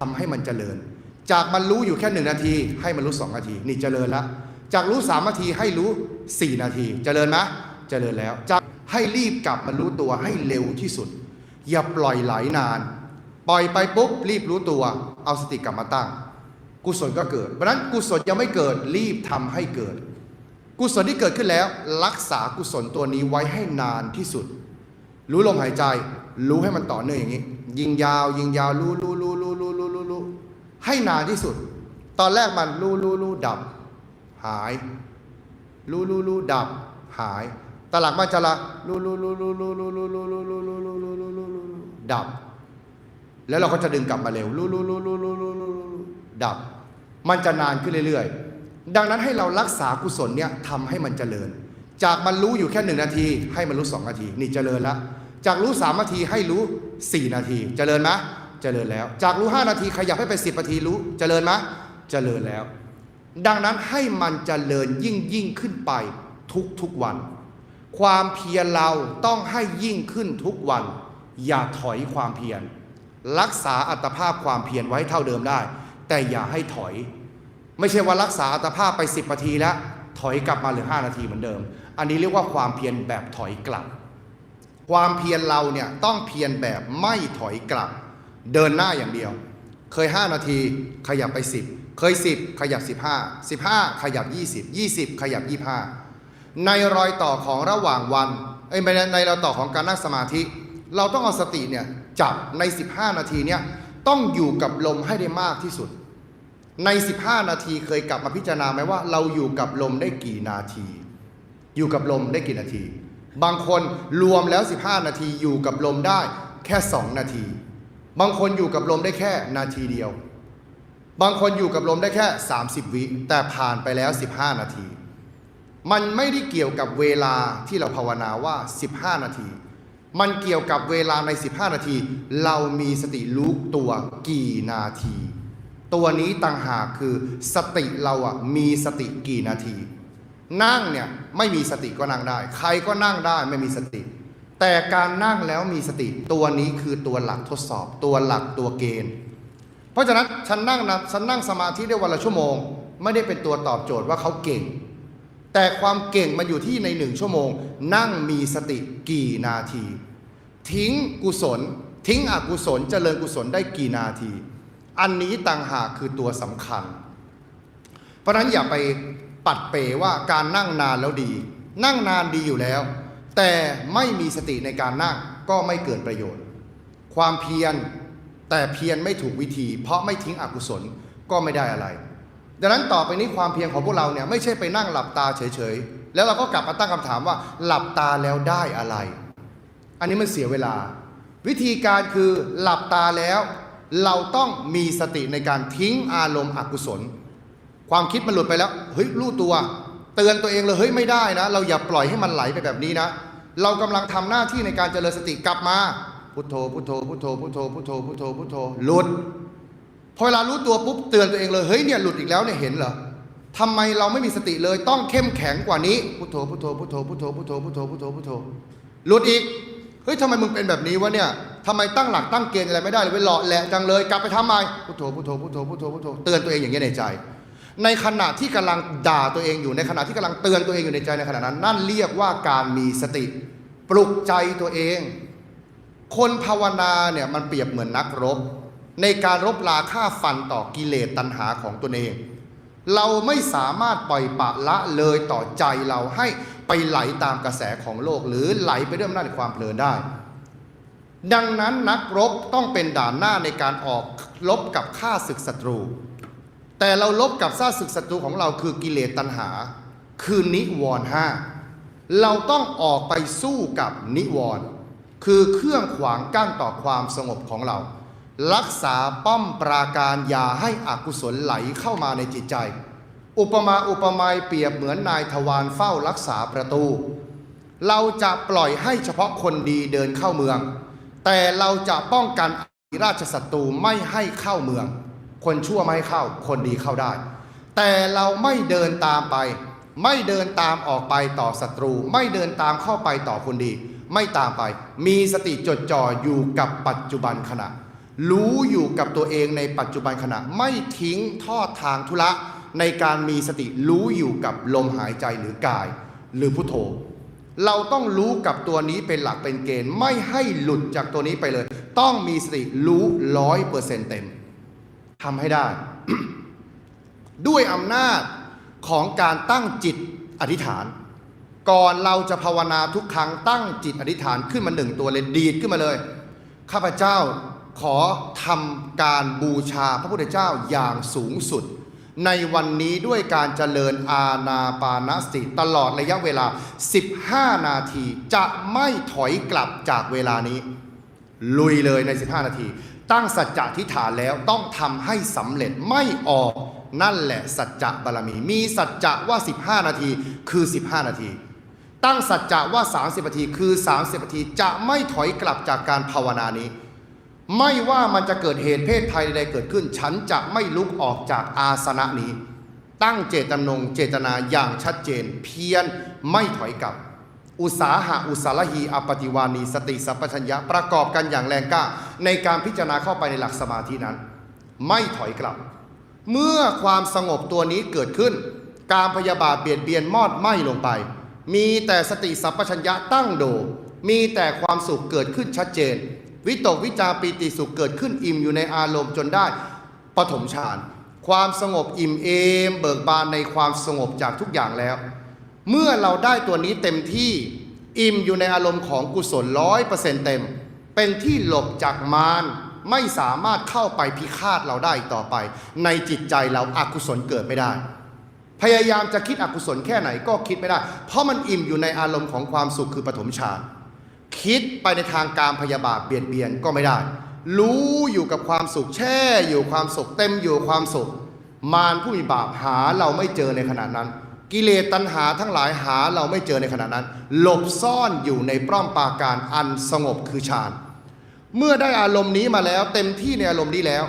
ทำให้มันเจริญ จากมันรู้อยู่แค่หนึ่งนาที ให้มันรู้สองนาที นี่เจริญละจากรู้สามนาทีให้รู้สี่นาที เจริญไหมเจริญแล้วจากให้รีบกลับมารู้ตัวให้เร็วที่สุด อย่าปล่อยไหลนาน ปล่อยไปปุ๊บรีบรู้ตัว เอาสติกลับมาตั้ง กุศลก็เกิดเพราะนั้นกุศลยังไม่เกิดรีบทำให้เกิด กุศลที่เกิดขึ้นแล้ว รักษากุศลตัวนี้ไว้ให้นานที่สุด รู้ลมหายใจ รู้ให้มันต่อเนื่องอย่างนี้ ยิงยาว ยิงยาวรู้รู้รู้ ให้นานที่สุด ตอนแรกมันรู้รู้รู้ดับ หายรู้รู้รู้ดับ หายตอนหลังมันจะละรู้รู้รู้รู้รู้รู้รู้รู้รู้รู้รู้รู้รู้รู้รู้รู้ดับ แล้วเราก็จะดึงกลับมาเร็วรู้รู้รู้รู้รู้รู้รู้ดับ มันจะนานขึ้นเรื่อยๆ ดังนั้นให้เรารักษากุศลเนี่ยทำให้มันเจริญ จากมันรู้อยู่แค่หนึ่งนาที ให้มันรู้สองนาที นี่เจริญล้วจากรู้สามนาทีให้รู้สี่นาที เจริญไหม เจริญแล้ว จากรู้ห้านาทีขยับให้ไปสิบนาทีรู้ เจริญไหมเจริญแล้ว ดังนั้นให้มันเจริญยิ่งยิ่งขึ้นไปทุกทุกวัน ความเพียรเราต้องให้ยิ่งขึ้นทุกวัน อย่าถอยความเพียร รักษาอัตภาพความเพียรไว้เท่าเดิมได้ แต่อย่าให้ถอย ไม่ใช่ว่ารักษาอัตภาพไป 10นาทีแล้ว ถอยกลับมาเหลือ 5 นาทีเหมือนเดิม อันนี้เรียกว่าความเพียรแบบถอยกลับ ความเพียรเราเนี่ยต้องเพียรแบบไม่ถอยกลับ เดินหน้าอย่างเดียว เคย 5 นาทีขยับไป 10 เคย 10 ขยับ 15 15 ขยับ 20 20 ขยับ 25 ในรอยต่อของระหว่างวันเอ้ยไม่ในในรอยต่อของการนั่งสมาธิ เราต้องเอาสติเนี่ยจับใน 15 นาทีเนี่ยต้องอยู่กับลมให้ได้มากที่สุด ใน 15 นาทีเคยกลับมาพิจารณาไหมว่า เราอยู่กับลมได้กี่นาที อยู่กับลมได้กี่นาที บางคนรวมแล้ว 15 นาทีอยู่กับลมได้แค่ 2 นาที บางคนอยู่กับลมได้แค่นาทีเดียว บางคนอยู่กับลมได้แค่ 30 วิแต่ผ่านไปแล้ว 15 นาที มันไม่ได้เกี่ยวกับเวลาที่เราภาวนาว่า 15 นาที มันเกี่ยวกับเวลาใน 15 นาที เรามีสติรู้ตัวกี่นาที ตัวนี้ต่างหากคือสติเราอะมีสติกี่นาที นั่งเนี่ยไม่มีสติก็นั่งได้ ใครก็นั่งได้ไม่มีสติ แต่การนั่งแล้วมีสติตัวนี้คือตัวหลักทดสอบ ตัวหลักตัวเกณฑ์ เพราะฉะนั้นฉันนั่งนะฉันนั่งสมาธิได้วันละชั่วโมง ไม่ได้เป็นตัวตอบโจทย์ว่าเขาเก่ง แต่ความเก่งมันอยู่ที่ในหนึ่งชั่วโมง นั่งมีสติกี่นาที ทิ้งกุศล ทิ้งอกุศลเจริญกุศลได้กี่นาที อันนี้ต่างหากคือตัวสำคัญ เพราะฉะนั้นอย่าไปปัดเปว่าการนั่งนานแล้วดี นั่งนานดีอยู่แล้ว แต่ไม่มีสติในการนั่งก็ไม่เกิดประโยชน์ ความเพียรแต่เพียรไม่ถูกวิธี เพราะไม่ทิ้งอกุศลก็ไม่ได้อะไร ดังนั้นต่อไปนี้ความเพียรของพวกเราเนี่ยไม่ใช่ไปนั่งหลับตาเฉยๆ แล้วเราก็กลับมาตั้งคำถามว่าหลับตาแล้วได้อะไร อันนี้มันเสียเวลา วิธีการคือหลับตาแล้ว เราต้องมีสติในการทิ้งอารมณ์อกุศล ความคิดมันหลุดไปแล้วเฮ้ยรู้ตัว เตือนตัวเองเลยเฮ้ยไม่ได้นะ เราอย่าปล่อยให้มันไหลไปแบบนี้นะ เรากำลังทำหน้าที่ในการเจริญสติกลับมาพุทโธพุทโธพุทโธพุทโธพุทโธพุทโธพุทโธหลุดพอเวลารู้ตัวปุ๊บเตือนตัวเองเลยเฮ้ยเนี่ยหลุดอีกแล้วเนี่ยเห็นเหรอทำไมเราไม่มีสติเลยต้องเข้มแข็งกว่านี้พุทโธพุทโธพุทโธพุทโธพุทโธพุทโธพุทโธพุทโธหลุดอีกเฮ้ยทำไมมึงเป็นแบบนี้วะเนี่ยทำไมตั้งหลักตั้งเกณฑ์อะไรไม่ได้เลยไปหล่อแหละจังเลย กลับไปทำใหม่พุทโธพุทโธพุทโธพุทโธพุทโธเตือนตัวเองอย่างนี้ยในใจ ในขณะที่กำลังด่าตัวเองอยู่ในขณะที่กำลังเตือนตัวเองอยู่ในใจในขณะนั้น นั่นเรียกว่าการมีสติ ปลุกใจตัวเอง คนภาวนาเนี่ยมันเปรียบเหมือนนักรบ ในการรบราฆ่าฟันต่อกิเลสตัณหาของตนเอง เราไม่สามารถปล่อยปะละเลยต่อใจเราให้ไปไหลตามกระแสของโลก หรือไหลไปด้วยอำนาจความเพลินได้ ดังนั้นนักรบต้องเป็นด่านหน้าในการออกลบกับข้าศึกศัตรู แต่เราลบกับข้าศึกศัตรูของเราคือกิเลสตัณหา คือนิวรณ์ห้าเราต้องออกไปสู้กับนิวรณ์คือเครื่องขวางกั้นต่อความสงบของเรา รักษาป้อมปราการอย่าให้อกุศลไหลเข้ามาในจิตใจ อุปมาอุปไมยเปรียบเหมือนนายทวารเฝ้ารักษาประตู เราจะปล่อยให้เฉพาะคนดีเดินเข้าเมือง แต่เราจะป้องกันอิราชศัตรูไม่ให้เข้าเมือง คนชั่วไม่เข้า คนดีเข้าได้ แต่เราไม่เดินตามไป ไม่เดินตามออกไปต่อศัตรู ไม่เดินตามเข้าไปต่อคนดี ไม่ตามไป มีสติจดจ่ออยู่กับปัจจุบันขณะ รู้อยู่กับตัวเองในปัจจุบันขณะ ไม่ทิ้งทอดทางธุระในการมีสติรู้อยู่กับลมหายใจหรือกาย หรือพุทโธเราต้องรู้กับตัวนี้เป็นหลักเป็นเกณฑ์ ไม่ให้หลุดจากตัวนี้ไปเลย ต้องมีสติรู้ร้อยเปอร์เซ็นต์เต็ม ทำให้ได้ ด้วยอำนาจของการตั้งจิตอธิษฐาน ก่อนเราจะภาวนาทุกครั้งตั้งจิตอธิษฐานขึ้นมาหนึ่งตัวเลยดีดขึ้นมาเลย ข้าพเจ้าขอทำการบูชาพระพุทธเจ้าอย่างสูงสุด ในวันนี้ด้วยการเจริญอาณาปานสติตลอดระยะเวลา 15 นาที จะไม่ถอยกลับจากเวลานี้ ลุยเลยใน 15 นาที ตั้งสัจจะทิฏฐานแล้วต้องทำให้สำเร็จไม่ออกนั่นแหละสัจจะบารมี มีสัจจะว่า 15 นาทีคือ 15 นาที ตั้งสัจจะว่า 30 นาทีคือ 30 นาทีจะไม่ถอยกลับจากการภาวนานี้ ไม่ว่ามันจะเกิดเหตุเพศภัยใดๆเกิดขึ้น ฉันจะไม่ลุกออกจากอาสนะนี้ ตั้งเจตจำนงเจตนาอย่างชัดเจน เพียรไม่ถอยกลับ อุสาหะอุสารหีอปฏิวานี สติสัพพัญญะประกอบกันอย่างแรงกล้า ในการพิจารณาเข้าไปในหลักสมาธินั้น ไม่ถอยกลับ เมื่อความสงบตัวนี้เกิดขึ้น การพยาบาทเบียดเบียนมอดไหม้ลงไป มีแต่สติสัพพัญญะตั้งโด มีแต่ความสุขเกิดขึ้นชัดเจน วิตกวิจารปีติสุขเกิดขึ้นอิ่มอยู่ในอารมณ์จนได้ปฐมฌานความสงบอิ่มเอม เบิกบานในความสงบจากทุกอย่างแล้ว เมื่อเราได้ตัวนี้เต็มที่อิ่มอยู่ในอารมณ์ของกุศลร้อยเปอร์เซ็นต์เต็ม เป็นที่หลบจากมารไม่สามารถเข้าไปพิฆาตเราได้อีกต่อไป ในจิตใจเราอากุศลเกิดไม่ได้ พยายามจะคิดอกุศลแค่ไหนก็คิดไม่ได้ เพราะมันอิ่มอยู่ในอารมณ์ของความสุขคือปฐมฌานคิดไปในทางการพยาบาทเบียดเบียนก็ไม่ได้ รู้อยู่กับความสุขแช่อยู่ความสุขเต็มอยู่ความสุข มารผู้มีบาปหาเราไม่เจอในขณะนั้น กิเลสตัณหาทั้งหลายหาเราไม่เจอในขณะนั้น หลบซ่อนอยู่ในปล้อมปราการอันสงบคือฌานเมื่อได้อารมณ์นี้มาแล้ว เต็มที่ในอารมณ์นี้แล้ว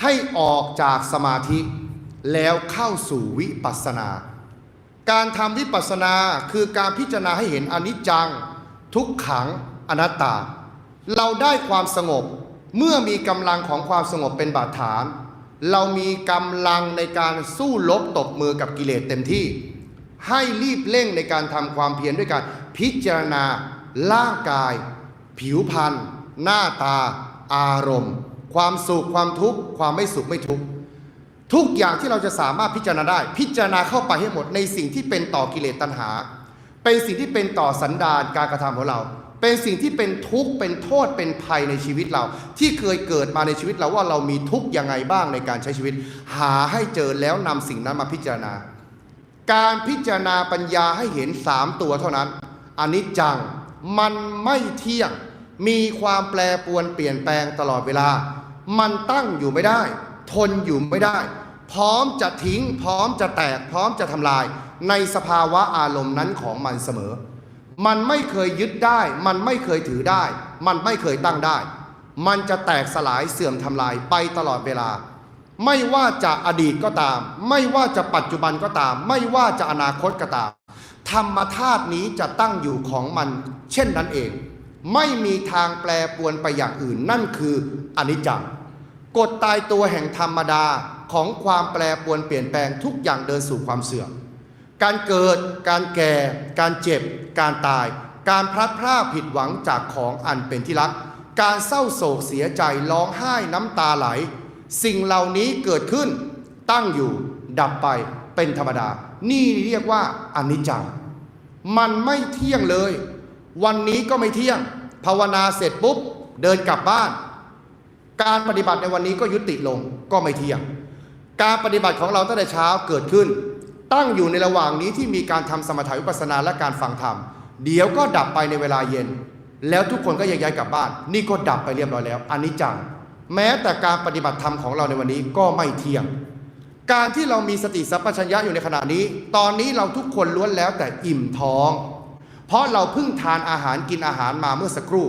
ให้ออกจากสมาธิ แล้วเข้าสู่วิปัสสนา การทำวิปัสสนาคือการพิจารณาให้เห็นอนิจจัง ทุกขังอนัตตา เราได้ความสงบเมื่อมีกำลังของความสงบเป็นบาดฐาน เรามีกำลังในการสู้ลบตบมือกับกิเลสเต็มที่ ให้รีบเร่งในการทำความเพียรด้วยการพิจารณาร่างกาย ผิวพรรณหน้าตา อารมณ์ ความสุขความทุกข์ความไม่สุขไม่ทุกข์ทุกอย่างที่เราจะสามารถพิจารณาได้ พิจารณาเข้าไปให้หมดในสิ่งที่เป็นต่อกิเลสตัณหา เป็นสิ่งที่เป็นต่อสันดานการกระทำของเรา เป็นสิ่งที่เป็นทุกข์เป็นโทษเป็นภัยในชีวิตเรา ที่เคยเกิดมาในชีวิตเราว่าเรามีทุกข์ยังไงบ้างในการใช้ชีวิต หาให้เจอแล้วนำสิ่งนั้นมาพิจารณา การพิจารณาปัญญาให้เห็นสามตัวเท่านั้นอน,นิจจังมันไม่เที่ยง มีความแปรปวนเปลี่ยนแปลงตลอดเวลา มันตั้งอยู่ไม่ได้ ทนอยู่ไม่ได้ พร้อมจะทิ้ง พร้อมจะแตก พร้อมจะทำลาย ในสภาวะอารมณ์นั้นของมันเสมอ มันไม่เคยยึดได้ มันไม่เคยถือได้ มันไม่เคยตั้งได้ มันจะแตกสลายเสื่อมทำลายไปตลอดเวลา ไม่ว่าจะอดีตก็ตาม ไม่ว่าจะปัจจุบันก็ตาม ไม่ว่าจะอนาคตก็ตาม ธรรมธาตุนี้จะตั้งอยู่ของมัน เช่นนั้นเอง ไม่มีทางแปรปวนไปอย่างอื่น นั่นคืออนิจจังกฎตายตัวแห่งธรรมดาของความแปรปวนเปลี่ยนแปลงทุกอย่างเดินสู่ความเสื่อม การเกิด การแก่ การเจ็บ การตาย การพลัดพรากผิดหวังจากของอันเป็นที่รัก การเศร้าโศกเสียใจร้องไห้น้ำตาไหล สิ่งเหล่านี้เกิดขึ้น ตั้งอยู่ ดับไป เป็นธรรมดา นี่เรียกว่าอนิจจัง มันไม่เที่ยงเลย วันนี้ก็ไม่เที่ยง ภาวนาเสร็จปุ๊บ เดินกลับบ้าน การปฏิบัติในวันนี้ก็ยุติลง ก็ไม่เที่ยง การปฏิบัติของเราตั้งแต่เช้าเกิดขึ้น ตั้งอยู่ในระหว่างนี้ที่มีการทำสมถาวิปัสสนาและการฟังธรรม เดี๋ยวก็ดับไปในเวลาเย็น แล้วทุกคนก็แยกย้ายกลับบ้าน นี่ก็ดับไปเรียบร้อยแล้วอันนี้จัง แม้แต่การปฏิบัติธรรมของเราในวันนี้ก็ไม่เที่ยง การที่เรามีสติสัพพัญญะอยู่ในขณะนี้ ตอนนี้เราทุกคนล้วนแล้วแต่อิ่มท้อง เพราะเราเพิ่งทานอาหารกินอาหารมาเมื่อสักครู่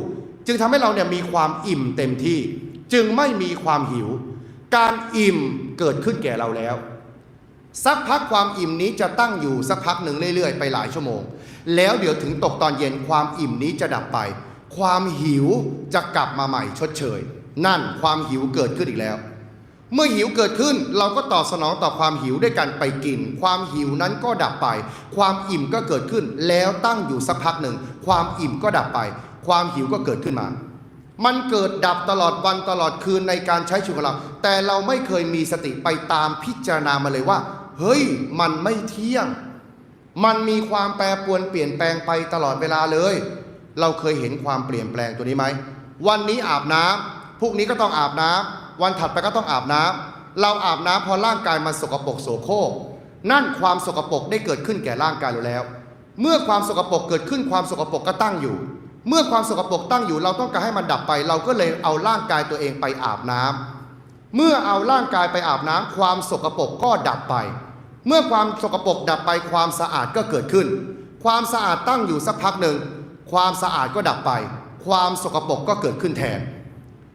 จึงทำให้เราเนี่ยมีความอิ่มเต็มที่ จึงไม่มีความหิว การอิ่มเกิดขึ้นแก่เราแล้ว สักพักความอิ่มนี้จะตั้งอยู่สักพักหนึ่งเรื่อยๆ ไปหลายชั่วโมง แล้วเดี๋ยวถึงตกตอนเย็นความอิ่มนี้จะดับไป ความหิวจะกลับมาใหม่ชดเชย นั่นความหิวเกิดขึ้นอีกแล้ว เมื่อหิวเกิดขึ้นเราก็ตอบสนองต่อความหิวด้วยการไปกิน ความหิวนั้นก็ดับไป ความอิ่มก็เกิดขึ้น แล้วตั้งอยู่สักพักหนึ่ง ความอิ่มก็ดับไป ความหิวก็เกิดขึ้นมา มันเกิดดับตลอดวันตลอดคืนในการใช้ชีวิตของเรา แต่เราไม่เคยมีสติไปตามพิจารณามาเลยว่า เฮ้ย มันไม่เที่ยง มันมีความแปรปรวนเปลี่ยนแปลงไปตลอดเวลาเลย เราเคยเห็นความเปลี่ยนแปลงตัวนี้ไหมวันนี้อาบน้ำ พรุ่งนี้ก็ต้องอาบน้ำวันถัดไปก็ต้องอาบน้ำเราอาบน้ำพอร่างกายมันสกปรกโสโครกนั่นความสกปรกได้เกิดขึ้นแก่ร่างกายเราแล้ว เมื่อความสกปรกเกิดขึ้นความสกปรกก็ตั้งอยู่ เมื่อความสกปรกตั้งอยู่ เราต้องการให้มันดับไป เราก็เลยเอาร่างกายตัวเองไปอาบน้ำเมื่อเอาร่างกายไปอาบน้ำความสกปรกก็ดับไป เมื่อความสกปรกดับไปความสะอาดก็เกิดขึ้น ความสะอาดตั้งอยู่สักพักหนึ่งความสะอาดก็ดับไป ความสกปรกก็เกิดขึ้นแทน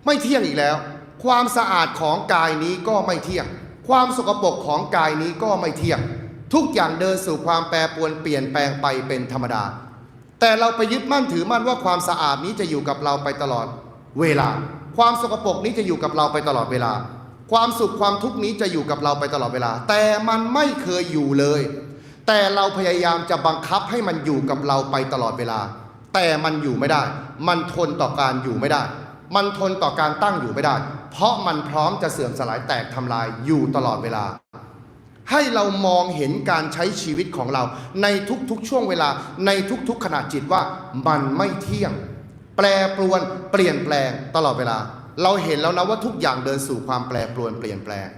ไม่เที่ยงอีกแล้ว ความสะอาดของกายนี้ก็ไม่เที่ยง ความสกปรกของกายนี้ก็ไม่เที่ยง ทุกอย่างเดินสู่ความแปรปรวนเปลี่ยนแปลงไปเป็นธรรมดา แต่เราไปยึดมั่นถือมั่นว่าความสะอาดนี้จะอยู่กับเราไปตลอด เวลา ความสกปรกนี้จะอยู่กับเราไปตลอดเวลา ความสุขความทุกข์นี้จะอยู่กับเราไปตลอดเวลา แต่มันไม่เคยอยู่เลย แต่เราพยายามจะบังคับให้มันอยู่กับเราไปตลอดเวลา แต่มันอยู่ไม่ได้ มันทนต่อการอยู่ไม่ได้ มันทนต่อการตั้งอยู่ไม่ได้ เพราะมันพร้อมจะเสื่อมสลายแตกทำลายอยู่ตลอดเวลา ให้เรามองเห็นการใช้ชีวิตของเรา ในทุกๆช่วงเวลา ในทุกๆขณะจิตว่ามันไม่เที่ยง แปรปรวนเปลี่ยนแปลงตลอดเวลา เราเห็นแล้วนะว่าทุกอย่างเดินสู่ความแปรปรวนเปลี่ยนแปลง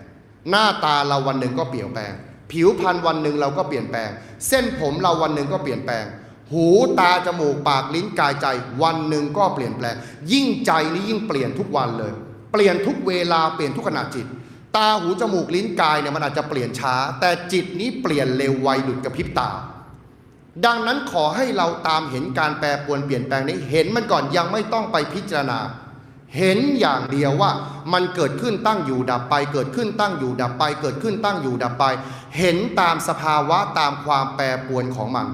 หน้าตาเราวันหนึ่งก็เปลี่ยนแปลง ผิวพรรณวันหนึ่งเราก็เปลี่ยนแปลง เส้นผมเราวันหนึ่งก็เปลี่ยนแปลง หูตาจมูกปากลิ้นกายใจ วันหนึ่งก็เปลี่ยนแปลง ยิ่งใจนี่ยิ่งเปลี่ยนทุกวันเลย เปลี่ยนทุกเวลาเปลี่ยนทุกขณะจิต ตาหูจมูกลิ้นกายเนี่ยมันอาจจะเปลี่ยนช้า แต่จิตนี้เปลี่ยนเร็วไวดุดกระพริบตา ดังนั้นขอให้เราตามเห็นการแปรปรวนเปลี่ยนแปลงนี้เห็นมันก่อนยังไม่ต้องไปพิจารณา เห็นอย่างเดียวว่ามันเกิดขึ้นตั้งอยู่ดับไป เกิดขึ้นตั้งอยู่ดับไป เกิดขึ้นตั้งอยู่ดับไป เห็นตามสภาวะตามความแปรปรวนของมัน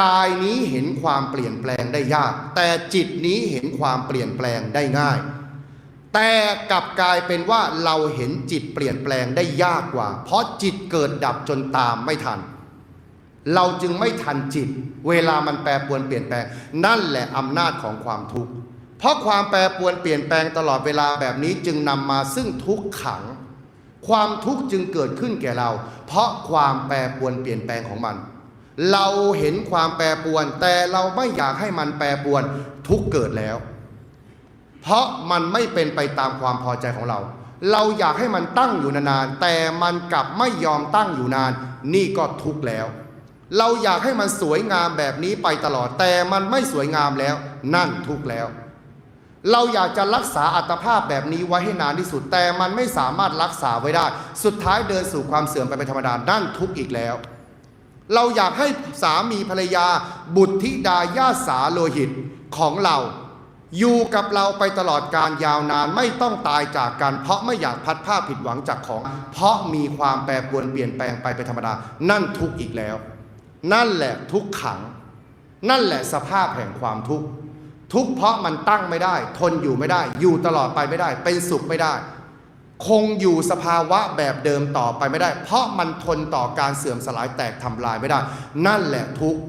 กายนี้เห็นความเปลี่ยนแปลงได้ยาก แต่จิตนี้เห็นความเปลี่ยนแปลงได้ง่าย แต่กลับกลายเป็นว่าเราเห็นจิตเปลี่ยนแปลงได้ยากกว่า เพราะจิตเกิดดับจนตามไม่ทัน เราจึงไม่ทันจิต เวลามันแปรปรวนเปลี่ยนแปลง นั่นแหละอำนาจของความทุกข์เพราะความแปรปรวนเปลี่ยนแปลงตลอดเวลาแบบนี้จึงนำมาซึ่งทุกข์ขัง ความทุกข์จึงเกิดขึ้นแก่เรา เพราะความแปรปรวนเปลี่ยนแปลงของมัน เราเห็นความแปรปวน แต่เราไม่อยากให้มันแปรปวนทุกเกิดแล้ว เพราะมันไม่เป็นไปตามความพอใจของเรา เราอยากให้มันตั้งอยู่นานๆแต่มันกลับไม่ยอมตั้งอยู่นาน นี่ก็ทุกข์แล้ว เราอยากให้มันสวยงามแบบนี้ไปตลอด แต่มันไม่สวยงามแล้ว นั่นทุกข์แล้ว เราอยากจะรักษาอัตภาพแบบนี้ไว้ให้นานที่สุด แต่มันไม่สามารถรักษาไว้ได้ สุดท้ายเดินสู่ความเสื่อมไปเป็นธรรมดานั่นทุกข์อีกแล้ว เราอยากให้สามีภรรยา บุตรธิดาญาติสาโลหิตของเรา อยู่กับเราไปตลอดการยาวนานไม่ต้องตายจากกัน เพราะไม่อยากพัดผ้าผิดหวังจากของ เพราะมีความแปรปรวนเปลี่ยนแปลงไปเป็นธรรมดา นั่นทุกข์อีกแล้ว นั่นแหละทุกขัง นั่นแหละสภาพแห่งความทุกข์ทุกข์เพราะมันตั้งไม่ได้ ทนอยู่ไม่ได้ อยู่ตลอดไปไม่ได้ เป็นสุขไม่ได้ คงอยู่สภาวะแบบเดิมต่อไปไม่ได้ เพราะมันทนต่อการเสื่อมสลายแตกทำลายไม่ได้ นั่นแหละทุกข์